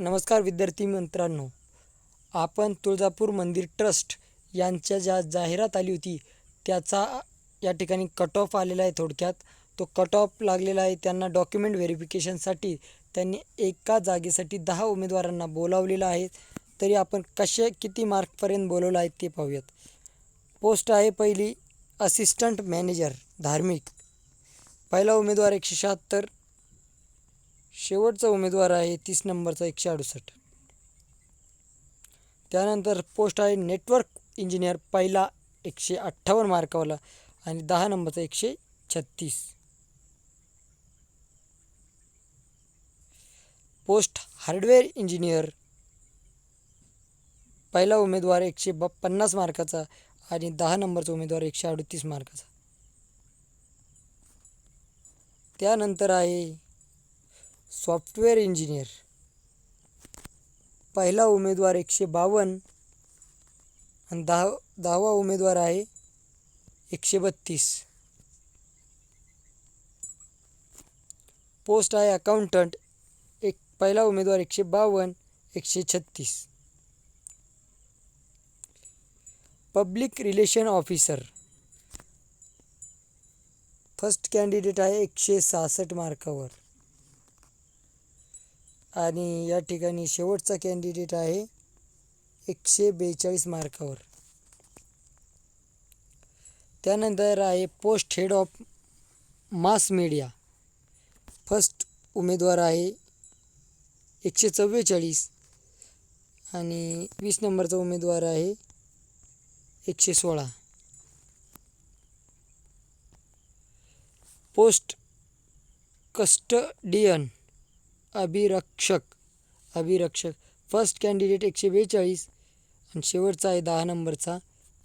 नमस्कार विद्यार्थी मित्रांनो. आपण तुळजापूर मंदिर ट्रस्ट यांच्या ज्या जाहिरात आली होती त्याचा या ठिकाणी कट ऑफ आलेला आहे थोडक्यात. तो कट ऑफ लागलेला आहे. त्यांना डॉक्युमेंट व्हेरिफिकेशनसाठी त्यांनी एका जागेसाठी दहा उमेदवारांना बोलावलेलं आहे. तरी आपण कसे किती मार्कपर्यंत बोलवलं आहे ते पाहूयात. पोस्ट आहे पहिली असिस्टंट मॅनेजर धार्मिक. पहिला उमेदवार एकशे शहात्तर शेवटचा उमेदवार आहे तीस नंबरचा एकशे अडुसष्ट. त्यानंतर पोस्ट आहे नेटवर्क इंजिनियर पहिला एकशे अठ्ठावन्न मार्कावाला आणि दहा नंबरचा एकशे छत्तीस. पोस्ट हार्डवेअर इंजिनियर पहिला उमेदवार एकशे ब पन्नास मार्काचा आणि दहा नंबरचा उमेदवार एकशे अडतीस मार्काचा. त्यानंतर आहे सॉफ्टवेअर इंजिनियर. पहिला उमेदवार एकशे बावन्न आणि दहा दहावा उमेदवार आहे एकशे बत्तीस. पोस्ट आहे अकाउंटंट एक पहिला उमेदवार एकशे बावन्न एकशे छत्तीस. Public relation officer first candidate आहे एकशे सहासष्ट मार्कावर. आणि या ठिकाणी शेवटचा कॅन्डिडेट आहे एकशे बेचाळीस मार्कावर. त्यानंतर आहे post head of mass media first उमेदवार आहे एकशे चव्वेचाळीस आणि वीस नंबरचा उमेदवार आहे एकशे सोळा. पोस्ट कस्टडियन अभिरक्षक अभिरक्षक. फर्स्ट कॅन्डिडेट एकशे बेचाळीस आणि शेवटचा आहे दहा नंबरचा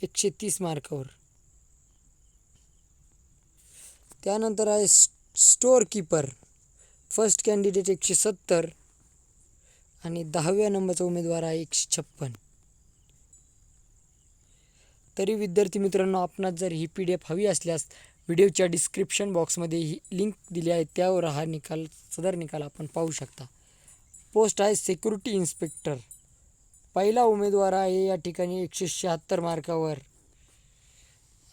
एकशे तीस मार्कावर. त्यानंतर आहे स्टोअर कीपर फर्स्ट कॅन्डिडेट एकशे सत्तर आणि दहाव्या नंबरचा उमेदवार आहे एकशे छप्पन तरी विद्यार्थी मित्रांनो आपणास जर ही पी डी एफ हवी असल्यास व्हिडिओच्या डिस्क्रिप्शन बॉक्समध्ये ही लिंक दिली आहे त्यावर हा निकाल सदर निकाल आपण पाहू शकता. पोस्ट आहे सिक्युरिटी इन्स्पेक्टर. पहिला उमेदवार आहे या ठिकाणी एकशे शहात्तर मार्कावर.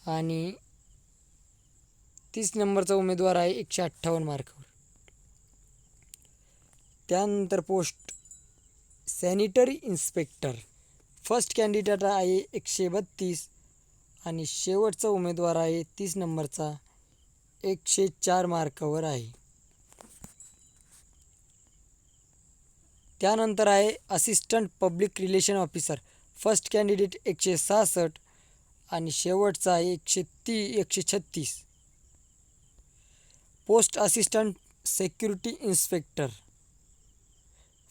आणि तीस नंबरचा उमेदवार आहे एकशे अठ्ठावन्न मार्कावर. त्यानंतर post sanitary inspector. First candidate आहे एकशे बत्तीस. आणि शेवटचा उमेदवार आहे तीस नंबरचा. एकशे चार मार्कावर आहे. त्यानंतर आहे assistant public relation officer first candidate एकशे सहासष्ट आणि शेवटचा आहे एकशे ती एकशे छत्तीस. Post assistant security inspector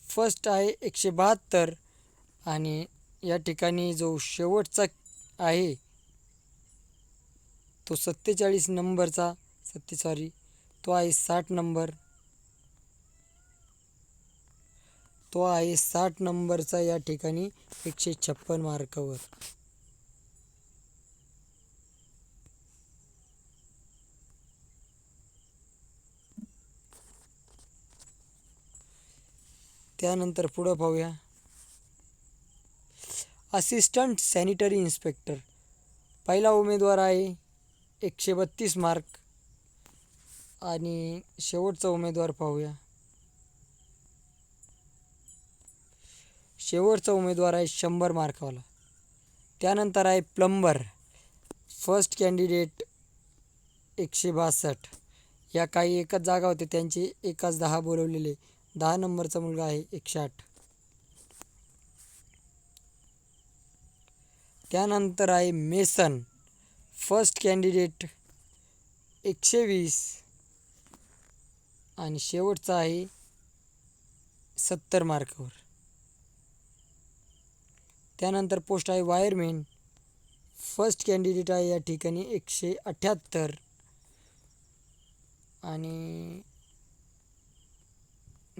first आहे एकशे बहात्तर आणि या ठिकाणी जो शेवटचा आहे तो सत्तेचाळीस नंबरचा सत्ते सॉरी तो आहे साठ नंबर. तो आहे साठ नंबरचा या ठिकाणी एकशे छप्पन मार्कावर. त्यानंतर पुढं पाहूया. असिस्टंट सॅनिटरी इन्स्पेक्टर पहिला उमेदवार आहे एकशे बत्तीस मार्क. आणि शेवटचा उमेदवार पाहूया. शेवटचा उमेदवार आहे शंभर मार्कावाला. त्यानंतर आहे प्लंबर. फर्स्ट कॅन्डिडेट एकशे बासष्ट. या काही एकच जागा होते त्यांचे एकाच दहा बोलवलेले. दहा नंबरचा मुलगा आहे एकशे आठ त्यानंतर आहे मेसन. फर्स्ट कॅन्डिडेट एकशे वीस आणि शेवटचा आहे सत्तर मार्कावर. त्यानंतर पोस्ट आहे वायरमॅन. फर्स्ट कॅन्डिडेट आहे या ठिकाणी एकशे अठ्ठ्याहत्तर आणि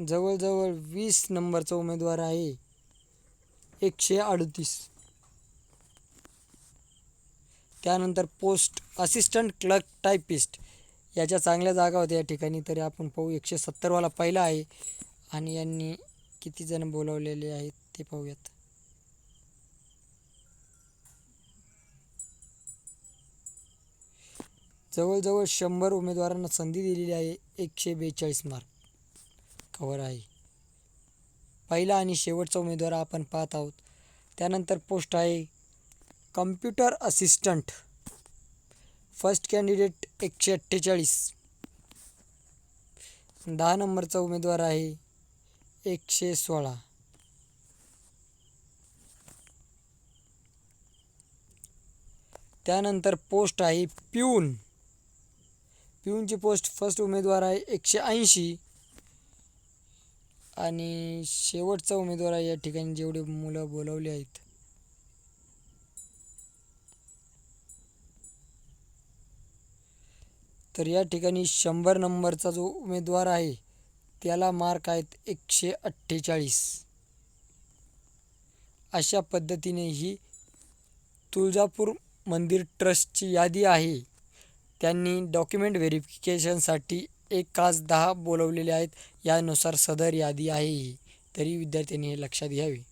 जवळजवळ वीस नंबरचा उमेदवार आहे एकशे अडतीस. त्यानंतर पोस्ट असिस्टंट क्लर्क टायपिस्ट याच्या चांगल्या जागा होत्या या ठिकाणी. तरी आपण पाहू एकशे सत्तरवाला पहिला आहे. आणि यांनी किती जण बोलावलेले आहेत ते पाहूयात. जवळजवळ शंभर उमेदवारांना संधी दिलेली आहे. एकशे बेचाळीस मार्क कवर आहे. पहिला आणि शेवटचा उमेदवार आपण पाहत आहोत. त्यानंतर पोस्ट आहे कम्प्युटर असिस्टंट. फर्स्ट कॅन्डिडेट एकशे अठ्ठेचाळीस. दहा नंबरचा उमेदवार आहे एकशे सोळा. त्यानंतर पोस्ट आहे प्यून प्यूनची पोस्ट फर्स्ट उमेदवार आहे एकशे ऐंशी. आणि शेवटचा उमेदवार आहे या ठिकाणी जेवढे मुलं बोलवले आहेत. तर या ठिकाणी शंभर नंबरचा जो उमेदवार आहे त्याला मार्क आहेत एकशे अठ्ठेचाळीस. अशा पद्धतीने ही तुळजापूर मंदिर ट्रस्टची यादी आहे. त्यांनी डॉक्युमेंट व्हेरिफिकेशनसाठी एक खास दहा बोलवलेले आहेत यानुसार सदर यादी आहे ही. तरी विद्यार्थ्यांनी हे लक्षात घ्यावे.